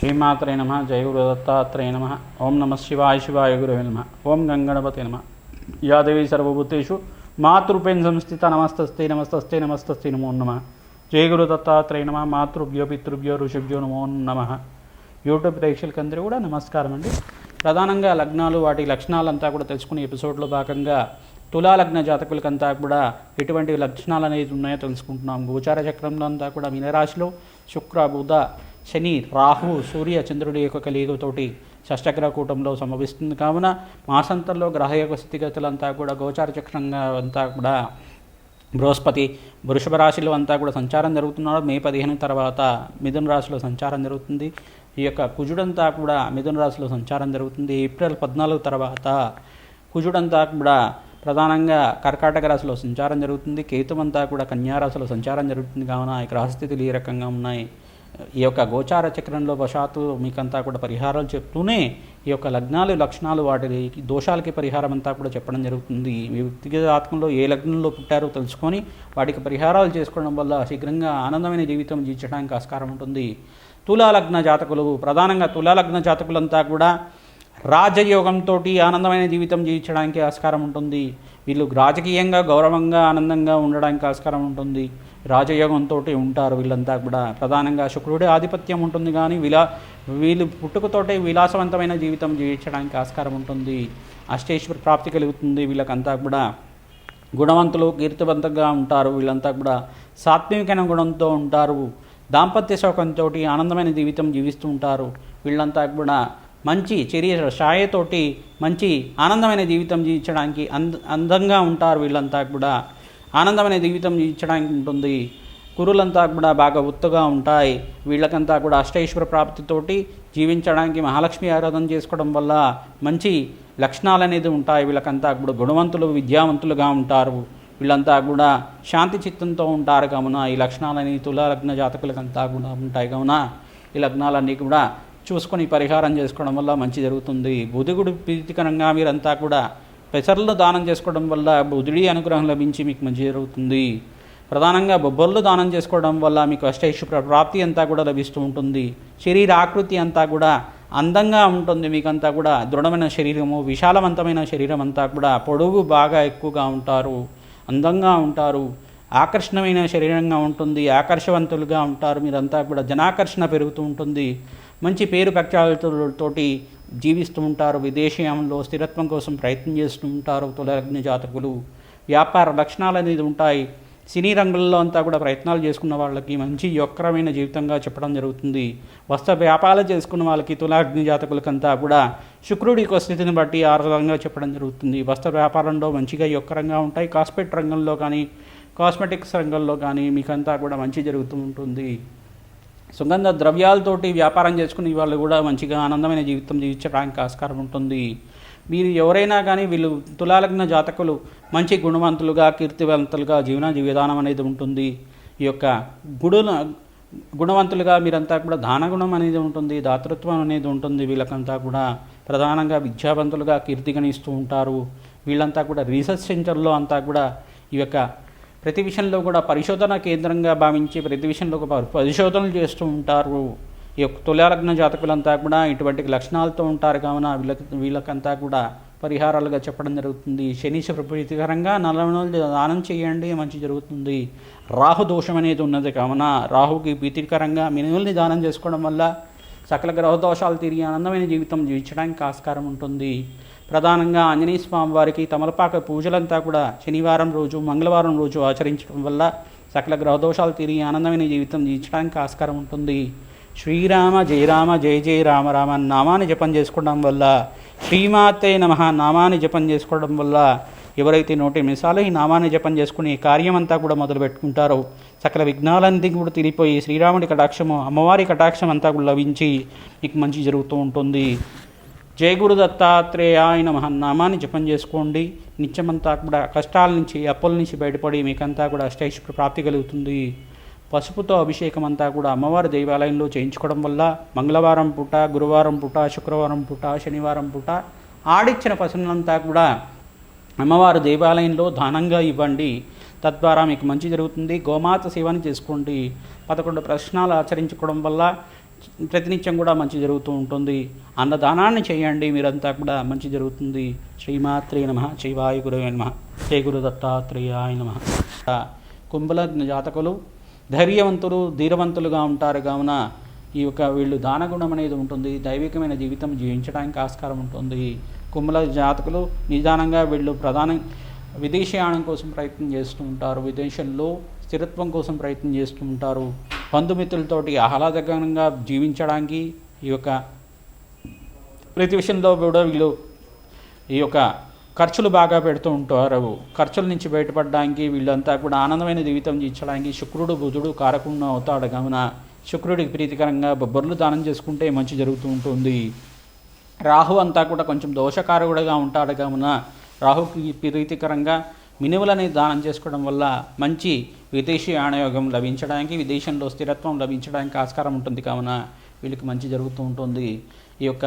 శ్రీమాత్రే నమ జయ గురు దత్తాత్రేయ నమ ఓం నమ శివాయ శివాయ గురువే నమ ఓం గంగణపతి నమ. యాదేవి సర్వభూతేషు మాతృపేన్ సంస్థిత నమస్తస్తే నమస్తస్తే నమస్తస్తే నమో నమ. జయ గురు దత్తాత్రేయ నమ మాతృభ్యో పితృభ్యో ఋషిభ్యో నమో నమ. యూట్యూబ్ ప్రేక్షకులందరూ కూడా నమస్కారం అండి. ప్రధానంగా లగ్నాలు వాటి లక్షణాలంతా కూడా తెలుసుకునే ఎపిసోడ్లో భాగంగా తులా లగ్న జాతకులకంతా కూడా ఎటువంటి లక్షణాలు అనేది ఉన్నాయో తెలుసుకుంటున్నాం. గోచార చక్రంలో అంతా కూడా మీనరాశిలో శుక్ర బుధ శని రాహు సూర్య చంద్రుడి యొక్క కలియుగతోటి షష్టగ్రహ కూటంలో సంభవిస్తుంది కావున మాసంతంలో గ్రహ యొక్క స్థితిగతులంతా కూడా గోచార చక్రంగా అంతా కూడా బృహస్పతి వృషభ రాశిలో అంతా కూడా సంచారం జరుగుతున్నాడు. మే పదిహేను తర్వాత మిథున రాశిలో సంచారం జరుగుతుంది. ఈ యొక్క కుజుడంతా కూడా మిథున రాశిలో సంచారం జరుగుతుంది. ఏప్రిల్ పద్నాలుగు తర్వాత కుజుడంతా కూడా ప్రధానంగా కర్కాటక రాశిలో సంచారం జరుగుతుంది. కేతుమంతా కూడా కన్యారాశిలో సంచారం జరుగుతుంది. కావున ఈ గ్రహస్థితులు ఈ రకంగా ఉన్నాయి. ఈ యొక్క గోచార చక్రంలో వశాత్తు మీకంతా కూడా పరిహారాలు చెప్తూనే ఈ యొక్క లగ్నాలు లక్షణాలు వాటి దోషాలకి పరిహారం అంతా కూడా చెప్పడం జరుగుతుంది. మీ వ్యక్తిగత ఆత్మలో ఏ లగ్నంలో పుట్టారో తెలుసుకొని వాటికి పరిహారాలు చేసుకోవడం వల్ల శీఘ్రంగా ఆనందమైన జీవితం జీవించడానికి ఆస్కారం ఉంటుంది. తులాలగ్న జాతకులు ప్రధానంగా తులాలగ్న జాతకులంతా కూడా రాజయోగంతో ఆనందమైన జీవితం జీవించడానికి ఆస్కారం ఉంటుంది. వీళ్ళు రాజకీయంగా గౌరవంగా ఆనందంగా ఉండడానికి ఆస్కారం ఉంటుంది. రాజయోగంతో ఉంటారు వీళ్ళంతా కూడా. ప్రధానంగా శుక్రుడి ఆధిపత్యం ఉంటుంది కానీ విలా వీళ్ళు పుట్టుకతోటే విలాసవంతమైన జీవితం జీవించడానికి ఆస్కారం ఉంటుంది. అష్టేశ్వర ప్రాప్తి కలుగుతుంది వీళ్ళకంతా కూడా. గుణవంతులు కీర్తివంతంగా ఉంటారు వీళ్ళంతా కూడా. సాత్వికమైన గుణంతో ఉంటారు. దాంపత్య శోకంతో ఆనందమైన జీవితం జీవిస్తూ ఉంటారు వీళ్ళంతా కూడా. మంచి చర్య ఛాయతోటి మంచి ఆనందమైన జీవితం జీవించడానికి అంద అందంగా ఉంటారు వీళ్ళంతా కూడా. ఆనందమైన జీవితం జీవించడానికి ఉంటుంది. కురులంతా కూడా బాగా ఒత్తుగా ఉంటాయి. వీళ్ళకంతా కూడా అష్టైశ్వర ప్రాప్తితోటి జీవించడానికి మహాలక్ష్మి ఆరాధన చేసుకోవడం వల్ల మంచి లక్షణాలు అనేది ఉంటాయి. వీళ్ళకంతా కూడా గుణవంతులు విద్యావంతులుగా ఉంటారు. వీళ్ళంతా కూడా శాంతి చిత్తంతో ఉంటారు కావున. ఈ లక్షణాలని తులా లగ్న జాతకులకంతా కూడా ఉంటాయి కావున. ఈ లగ్నాలన్నీ కూడా చూసుకొని పరిహారం చేసుకోవడం వల్ల మంచి జరుగుతుంది. బుధుగుడు ప్రీతికరంగా మీరంతా కూడా పెసర్లు దానం చేసుకోవడం వల్ల బుధుడి అనుగ్రహం లభించి మీకు మంచి జరుగుతుంది. ప్రధానంగా బొబ్బర్లు దానం చేసుకోవడం వల్ల మీకు అష్టైశ్వర ప్రాప్తి అంతా కూడా లభిస్తూ ఉంటుంది. శరీర ఆకృతి అంతా కూడా అందంగా ఉంటుంది. మీకంతా కూడా దృఢమైన శరీరము విశాలవంతమైన శరీరం అంతా కూడా పొడుగు బాగా ఎక్కువగా ఉంటారు. అందంగా ఉంటారు. ఆకర్షణమైన శరీరంగా ఉంటుంది. ఆకర్షవంతులుగా ఉంటారు. మీరంతా కూడా జనాకర్షణ పెరుగుతూ ఉంటుంది. మంచి పేరు ప్రఖ్యాతులతోటి జీవిస్తూ ఉంటారు విదేశీయంలో స్థిరత్వం కోసం ప్రయత్నం చేస్తూ ఉంటారు తులగ్న జాతకులు. వ్యాపార లక్షణాలు అనేది ఉంటాయి. సినీ రంగంలో అంతా కూడా ప్రయత్నాలు చేసుకున్న వాళ్ళకి మంచి యొక్కరమైన జీవితంగా చెప్పడం జరుగుతుంది. వస్త్ర వ్యాపారాలు చేసుకున్న వాళ్ళకి తులాగ్ని జాతకులకంతా కూడా శుక్రుడి యొక్క స్థితిని బట్టి ఆరోగ్యంగా చెప్పడం జరుగుతుంది. వస్త్ర వ్యాపారంలో మంచిగా యొక్కరంగా ఉంటాయి. కాస్పెట్ రంగంలో కానీ కాస్మెటిక్స్ రంగంలో కానీ మీకంతా కూడా మంచి జరుగుతూ ఉంటుంది. సుగంధ ద్రవ్యాలతోటి వ్యాపారం చేసుకునే వాళ్ళు కూడా మంచిగా ఆనందమైన జీవితం జీవించడానికి ఆస్కారం ఉంటుంది. మీరు ఎవరైనా కానీ వీళ్ళు తులాలగ్న జాతకులు మంచి గుణవంతులుగా కీర్తివంతులుగా జీవన విధానం అనేది ఉంటుంది. ఈ యొక్క గుడుల గుణవంతులుగా మీరంతా కూడా దాన గుణం అనేది ఉంటుంది దాతృత్వం అనేది ఉంటుంది. వీళ్ళకంతా కూడా ప్రధానంగా విద్యావంతులుగా కీర్తిగణిస్తూ ఉంటారు. వీళ్ళంతా కూడా రీసెర్చ్ సెంటర్లో అంతా కూడా ఈ యొక్క ప్రతి విషయంలో కూడా పరిశోధన కేంద్రంగా భావించి ప్రతి విషయంలో ఒక పరిశోధనలు చేస్తూ ఉంటారు. ఈ యొక్క తులాలగ్న జాతకులంతా కూడా ఇటువంటి లక్షణాలతో ఉంటారు కావున వీళ్ళకి వీళ్ళకంతా కూడా పరిహారాలుగా చెప్పడం జరుగుతుంది. శని ప్రీతికరంగా నల్లవనలు దానం చేయండి మంచి జరుగుతుంది. రాహు దోషం అనేది ఉన్నది కావున రాహుకి ప్రీతికరంగా మినువుల్ని దానం చేసుకోవడం వల్ల సకల గ్రహదోషాలు తిరిగి ఆనందమైన జీవితం జీవించడానికి ఆస్కారం ఉంటుంది. ప్రధానంగా ఆంజనేయ స్వామి వారికి తమలపాక పూజలంతా కూడా శనివారం రోజు మంగళవారం రోజు ఆచరించడం వల్ల సకల గ్రహదోషాలు తిరిగి ఆనందమైన జీవితం జీవించడానికి ఆస్కారం ఉంటుంది. శ్రీరామ జయరామ జయ జయ రామ రామ నామాన్ని జపం చేసుకోవడం వల్ల శ్రీమాతే నమ నామాన్ని జపం చేసుకోవడం వల్ల ఎవరైతే నోటి నిమిషాలు ఈ నామాన్ని జపం చేసుకుని కార్యమంతా కూడా మొదలు పెట్టుకుంటారో సకల విఘ్నాలన్నీ కూడా తిరిగిపోయి శ్రీరాముడి కటాక్షము అమ్మవారి కటాక్షం అంతా కూడా లభించి మీకు మంచి జరుగుతూ ఉంటుంది. జయ గురు దత్తాత్రేయ ఆయన నామాన్ని జపం చేసుకోండి. నిత్యమంతా కూడా కష్టాల నుంచి అప్పుల నుంచి బయటపడి మీకంతా కూడా అష్టైశ్వర్య ప్రాప్తి కలుగుతుంది. పసుపుతో అభిషేకం అంతా కూడా అమ్మవారి దేవాలయంలో చేయించుకోవడం వల్ల మంగళవారం పూట గురువారం పూట శుక్రవారం పూట శనివారం పూట ఆడిచ్చిన పసుపునంతా కూడా అమ్మవారు దేవాలయంలో దానంగా ఇవ్వండి. తద్వారా మీకు మంచి జరుగుతుంది. గోమాత సేవని చేసుకోండి. పదకొండు ప్రశ్నలు ఆచరించుకోవడం వల్ల ప్రతినిత్యం కూడా మంచి జరుగుతూ ఉంటుంది. అన్నదానాన్ని చేయండి. మీరంతా కూడా మంచి జరుగుతుంది. శ్రీమాత్రే నమ. శివాయ గురువే నమ. శ్రీ గురు దత్తాత్రేయాయ నమ. కుంభల జాతకులు ధైర్యవంతులు ధీరవంతులుగా ఉంటారు. కావున ఈ యొక్క వీళ్ళు దానగుణం అనేది ఉంటుంది. దైవికమైన జీవితం జీవించడానికి ఆస్కారం ఉంటుంది. కుంభల జాతకులు నిదానంగా వీళ్ళు ప్రధాన విదేశీయానం కోసం ప్రయత్నం చేస్తూ ఉంటారు. విదేశంలో స్థిరత్వం కోసం ప్రయత్నం చేస్తూ ఉంటారు. బంధుమిత్రులతోటి ఆహ్లాదకరంగా జీవించడానికి ఈ యొక్క ప్రతి విషయంలో కూడా వీళ్ళు ఈ యొక్క ఖర్చులు బాగా పెడుతూ ఉంటారు. ఖర్చుల నుంచి బయటపడడానికి వీళ్ళంతా కూడా ఆనందమైన జీవితం జీవించడానికి శుక్రుడు బుధుడు కారకుండా అవుతాడు. కావున శుక్రుడికి ప్రీతికరంగా బొబ్బర్లు దానం చేసుకుంటే మంచి జరుగుతూ ఉంటుంది. రాహు అంతా కూడా కొంచెం దోషకారకుడుగా ఉంటాడు కావున రాహుకి ప్రీతికరంగా మినువులని దానం చేసుకోవడం వల్ల మంచి విదేశీ ఆణయోగం లభించడానికి విదేశంలో స్థిరత్వం లభించడానికి ఆస్కారం ఉంటుంది కావున వీళ్ళకి మంచి జరుగుతూ ఉంటుంది. ఈ యొక్క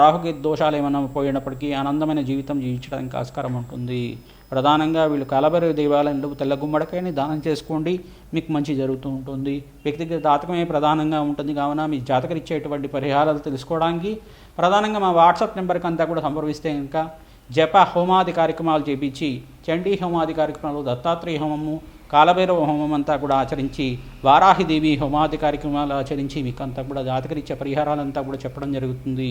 రాహుకి దోషాలు ఏమైనా పోయినప్పటికీ ఆనందమైన జీవితం జీవించడానికి ఆస్కారం ఉంటుంది. ప్రధానంగా వీళ్ళు కలబరి దేవాలయంలో తెల్ల గుమ్మడికాయని దానం చేసుకోండి. మీకు మంచి జరుగుతూ ఉంటుంది. వ్యక్తిగత జాతకమే ప్రధానంగా ఉంటుంది. కావున మీ జాతకరిచ్చేటువంటి పరిహారాలు తెలుసుకోవడానికి ప్రధానంగా మా వాట్సాప్ నెంబర్కి అంతా కూడా సంప్రదిస్తే ఇంకా జప హోమాది కార్యక్రమాలు చేపించి చండీ హోమాది కార్యక్రమాలు దత్తాత్రేయ హోమము కాలభైరవ హోమం అంతా కూడా ఆచరించి వారాహిదేవి హోమాది కార్యక్రమాలు ఆచరించి మీకు అంతా కూడా జాతకరిచ్చే పరిహారాలంతా కూడా చెప్పడం జరుగుతుంది.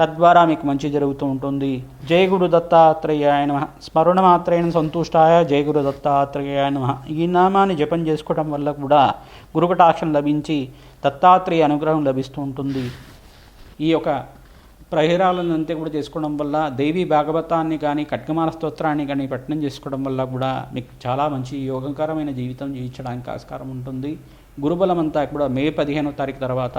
తద్వారా మీకు మంచి జరుగుతూ ఉంటుంది. జయ గురు దత్తాత్రేయాయ నమ. స్మరణ మాత్రేణ సంతుష్టాయ జయ గురు దత్తాత్రేయాయ నమ. ఈ నామాన్ని జపం చేసుకోవడం వల్ల కూడా గురుకటాక్షం లభించి దత్తాత్రేయ అనుగ్రహం లభిస్తూ ఉంటుంది. ఈ యొక్క ప్రహేరాలను అంతే కూడా చేసుకోవడం వల్ల దేవి భాగవతాన్ని కానీ ఖడ్గమాల స్తోత్రాన్ని కానీ పఠనం చేసుకోవడం వల్ల కూడా మీకు చాలా మంచి యోగకరమైన జీవితం జీవించడానికి ఆస్కారం ఉంటుంది. గురుబలం అంతా కూడా మే పదిహేనో తారీఖు తర్వాత